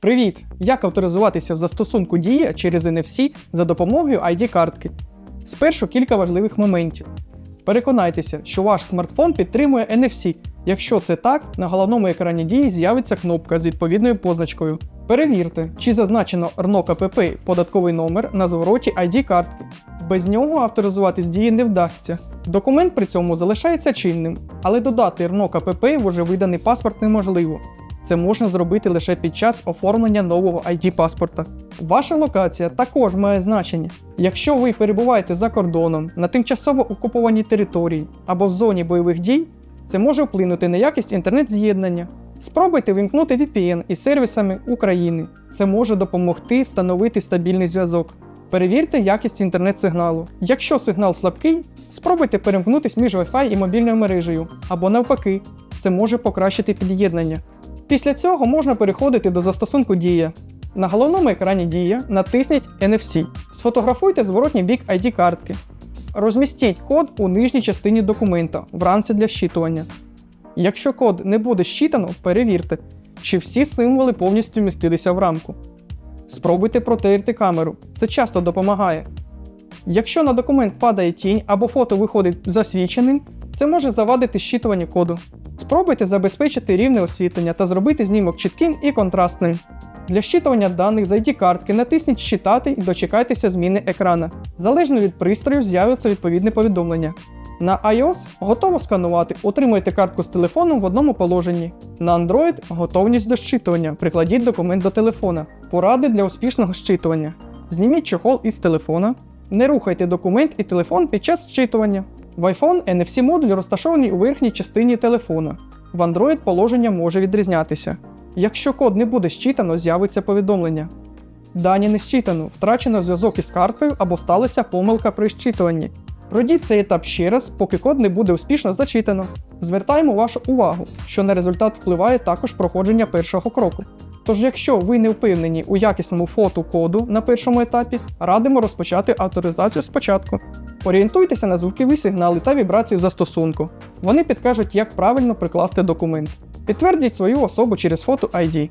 Привіт! Як авторизуватися в застосунку Дія через NFC за допомогою ID-картки? Спершу кілька важливих моментів. Переконайтеся, що ваш смартфон підтримує NFC. Якщо це так, на головному екрані дії з'явиться кнопка з відповідною позначкою. Перевірте, чи зазначено РНО КПП податковий номер на звороті ID-картки. Без нього авторизуватись дії не вдасться. Документ при цьому залишається чинним, але додати РНО КПП в уже виданий паспорт неможливо. Це можна зробити лише під час оформлення нового ID паспорта. Ваша локація також має значення. Якщо ви перебуваєте за кордоном на тимчасово окупованій території або в зоні бойових дій, це може вплинути на якість інтернет-з'єднання. Спробуйте вимкнути VPN із сервісами України. Це може допомогти встановити стабільний зв'язок. Перевірте якість інтернет-сигналу. Якщо сигнал слабкий, спробуйте перемкнутись між Wi-Fi і мобільною мережею, або навпаки, це може покращити під'єднання. Після цього можна переходити до застосунку Дія. На головному екрані Дія натисніть NFC. Сфотографуйте зворотній бік ID-картки. Розмістіть код у нижній частині документа в рамці для щитування. Якщо код не буде щитано, перевірте, чи всі символи повністю вмістилися в рамку. Спробуйте протерти камеру, це часто допомагає. Якщо на документ падає тінь або фото виходить засвіченим, це може завадити щитуванню коду. Спробуйте забезпечити рівне освітлення та зробити знімок чітким і контрастним. Для щитування даних з ID-картки натисніть Щитати і дочекайтеся зміни екрана. Залежно від пристрою з'явиться відповідне повідомлення. На iOS готово сканувати, утримуйте картку з телефоном в одному положенні. На Android готовність до щитування. Прикладіть документ до телефона. Поради для успішного щитування. Зніміть чохол із телефона. Не рухайте документ і телефон під час щитування. В iPhone NFC модуль розташований у верхній частині телефона. В Android положення може відрізнятися. Якщо код не буде щитано, з'явиться повідомлення. Дані не щитано, втрачено зв'язок із карткою або сталася помилка при щитуванні. Пройдіть цей етап ще раз, поки код не буде успішно зачитано. Звертаємо вашу увагу, що на результат впливає також проходження першого кроку. Тож, якщо ви не впевнені у якісному фото коду на першому етапі, радимо розпочати авторизацію спочатку. Орієнтуйтеся на звукові сигнали та вібрації в застосунку. Вони підкажуть, як правильно прикласти документ. Підтвердіть свою особу через фото ID.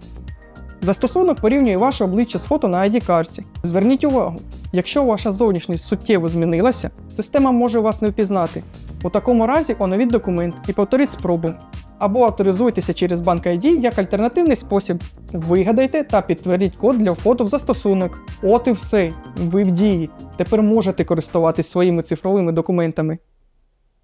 Застосунок порівнює ваше обличчя з фото на ID-карці. Зверніть увагу, якщо ваша зовнішність суттєво змінилася, система може вас не впізнати. У такому разі оновіть документ і повторіть спробу. Або авторизуйтеся через банк ID як альтернативний спосіб. Вигадайте та підтвердіть код для входу в застосунок. От і все. Ви в дії. Тепер можете користуватись своїми цифровими документами.